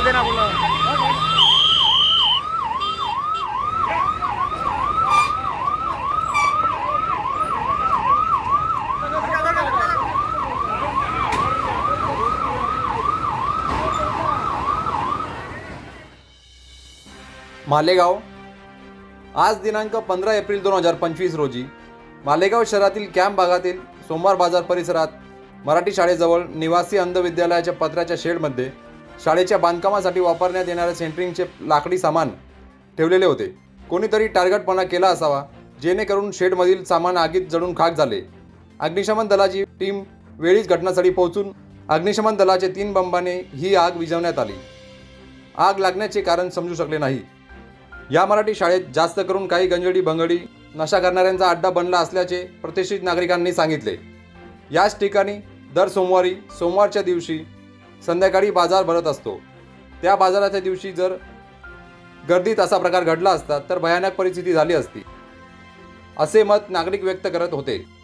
जाऊ दे ना बोला मालेगाव. आज दिनांक पंधरा एप्रिल दोन हजार पंचवीस रोजी मालेगाव शहरातील कॅम्प भागातील सोमवार बाजार परिसरात मराठी शाळेजवळ निवासी अंध विद्यालयाच्या पत्राच्या शेडमध्ये शाळेच्या बांधकामासाठी वापरण्यात येणाऱ्या सेंटरिंगचे लाकडी सामान ठेवलेले होते. कोणीतरी टार्गेटपणा केला असावा जेणेकरून शेडमधील सामान आगीत जळून खाक झाले. अग्निशमन दलाची टीम वेळीच घटनास्थळी पोहोचून अग्निशमन दलाचे तीन बंबाने ही आग विझवण्यात आली. आग लागण्याचे कारण समजू शकले नाही. या मराठी शाळेत जास्त करून काही गंजडी बंगडी नशा करणाऱ्यांचा अड्डा बनला असल्याचे प्रतिष्ठित नागरिकांनी सांगितले. याच ठिकाणी दर सोमवारी सोमवारच्या दिवशी संध्याकाळी बाजार भरत असतो. त्या बाजाराच्या दिवशी जर गर्दीत असा प्रकार घडला असता तर भयानक परिस्थिती झाली असती. असे मत नागरिक व्यक्त करत होते.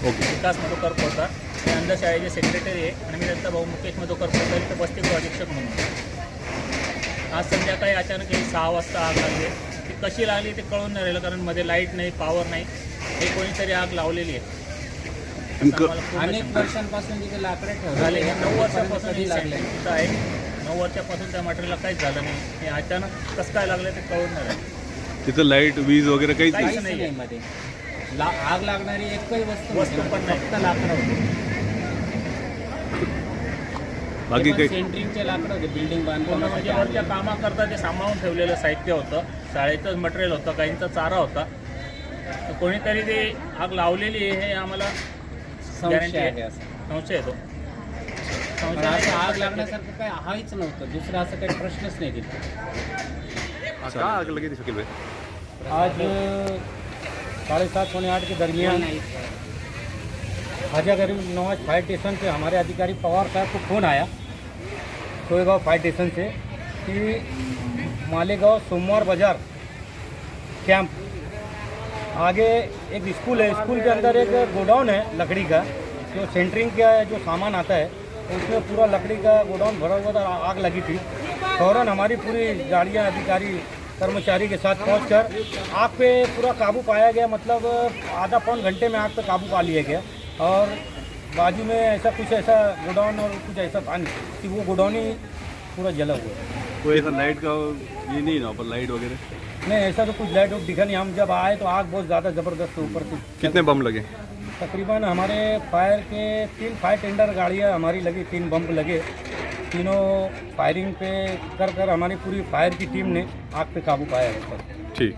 ओके. विकास मधुकर पोरकर मी अंधशाळेचे सेक्रेटरी आहे आणि मी त्यांचा भाऊ मुकेश मधुकर पोरकर इथं बसते अधीक्षक म्हणून. आज संध्याकाळी अचानक सहा वाजता आग लागली. ती कशी लागली ते कळून नाही राहिलं कारण मध्ये लाइट नाही पॉवर नाही. हे कोणीतरी आग लावलेली आहे. असं आम्हाला पूर्ण अनेक वर्षांपासून तिथे लाकडं झाले. हे. नऊ वर्षापासून हे लागले तिथं आहे? नऊ वर्षापासून त्या मटेरियलला काहीच झालं नाही. हे अचानक कसं काय लागलं ते कळून नाही राहिलं. तिथं लाइट वीज वगैरे काहीच नाही काहीच काहीच नाहीये. नाही मध्ये. ला- आग लागणारी एकही वस्तू वस्तू नव्हती. पण नाही. फक्त लाकडं होती. बाकी काही सेंट्रिंगचे लाकडं होते. बिल्डिंग पूर्ण बांधकामासाठी म्हणजे वरच्या कामाकरता ते सांभाळून ठेवलेलं साहित्य होतं शाळेचंच मटेरियल होतं काहींचा चारा होता. तर कोणीतरी ते आग लावलेली आहे हे आम्हाला आहे असं. संशय येतो पण संशय असं आग. लागण्यासारखं काही आहेच नव्हतं. दुसरं असं काही प्रश्नच नाही तिथे. का आग लगी थी शकील भाई आज साढ़े सात पौने आठ के दरमियान खाजा गरीब नवाज फायर स्टेशन से हमारे अधिकारी पवार साहब को फ़ोन आया. सोएगांव फायर स्टेशन से कि मालेगांव सोमवार बाज़ार कैंप। आगे एक स्कूल है। स्कूल के अंदर एक गोडाउन है लकड़ी का। जो सेंटरिंग का जो सामान आता है, उसमें पूरा लकड़ी का गोडाउन भरा हुआ था आग लगी थी। फ़ौरन हमारी पूरी गाड़ियाँ अधिकारी, कर्मचारी के साथ पहुंचकर आग पे पूरा काबू पाया गया। मतलब आधा पौन घंटे में आग पे काबू पा लिया गया। और बाजू में ऐसा कुछ ऐसा गोडाउन और कुछ ऐसा पानी कि वो गोडाउन ही पूरा जला हुआ है। कोई ऐसा लाइट का ये नहीं ना पर लाइट वगैरह? नहीं ऐसा तो कुछ लाइट दिखा नहीं हम जब आए तो आग बहुत ज़्यादा ज़बरदस्त ऊपर से। कितने बम लगे? तकरीबन हमारे फायर के तीन फायर टेंडर गाड़ियाँ हमारी लगी तीन बम्प लगे। तीनों फायरिंग पे कर कर हमारी पूरी फायर की टीम ने आग पे काबू पाया है ठीक।